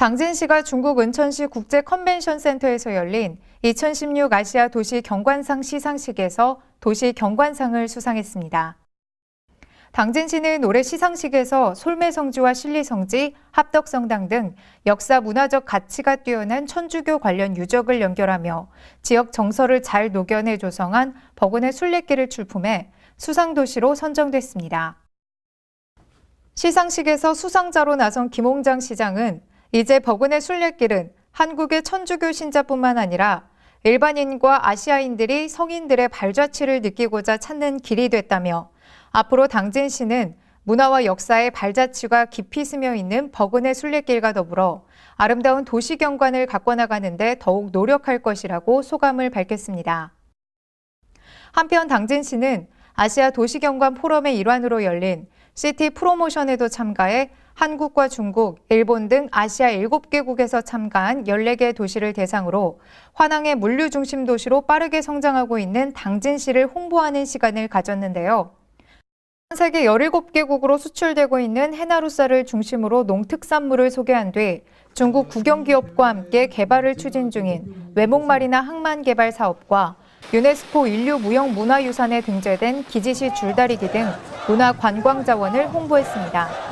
당진시가 중국 은천시 국제 컨벤션 센터에서 열린 2016 아시아 도시 경관상 시상식에서 도시 경관상을 수상했습니다. 당진시는 올해 시상식에서 솔매성지와 신리성지, 합덕성당 등 역사 문화적 가치가 뛰어난 천주교 관련 유적을 연결하며 지역 정서를 잘 녹여내 조성한 버그네 순례길을 출품해 수상도시로 선정됐습니다. 시상식에서 수상자로 나선 김홍장 시장은 이제 버그네 순례길은 한국의 천주교 신자뿐만 아니라 일반인과 아시아인들이 성인들의 발자취를 느끼고자 찾는 길이 됐다며 앞으로 당진시는 문화와 역사의 발자취가 깊이 스며 있는 버그네 순례길과 더불어 아름다운 도시 경관을 가꿔 나가는데 더욱 노력할 것이라고 소감을 밝혔습니다. 한편 당진시는 아시아 도시경관 포럼의 일환으로 열린 시티 프로모션에도 참가해 한국과 중국, 일본 등 아시아 7개국에서 참가한 14개 도시를 대상으로 환항의 물류 중심 도시로 빠르게 성장하고 있는 당진시를 홍보하는 시간을 가졌는데요. 전 세계 17개국으로 수출되고 있는 해나루쌀을 중심으로 농특산물을 소개한 뒤 중국 국영기업과 함께 개발을 추진 중인 외목마리나 항만 개발 사업과 유네스코 인류 무형 문화유산에 등재된 기지시 줄다리기 등 문화 관광 자원을 홍보했습니다.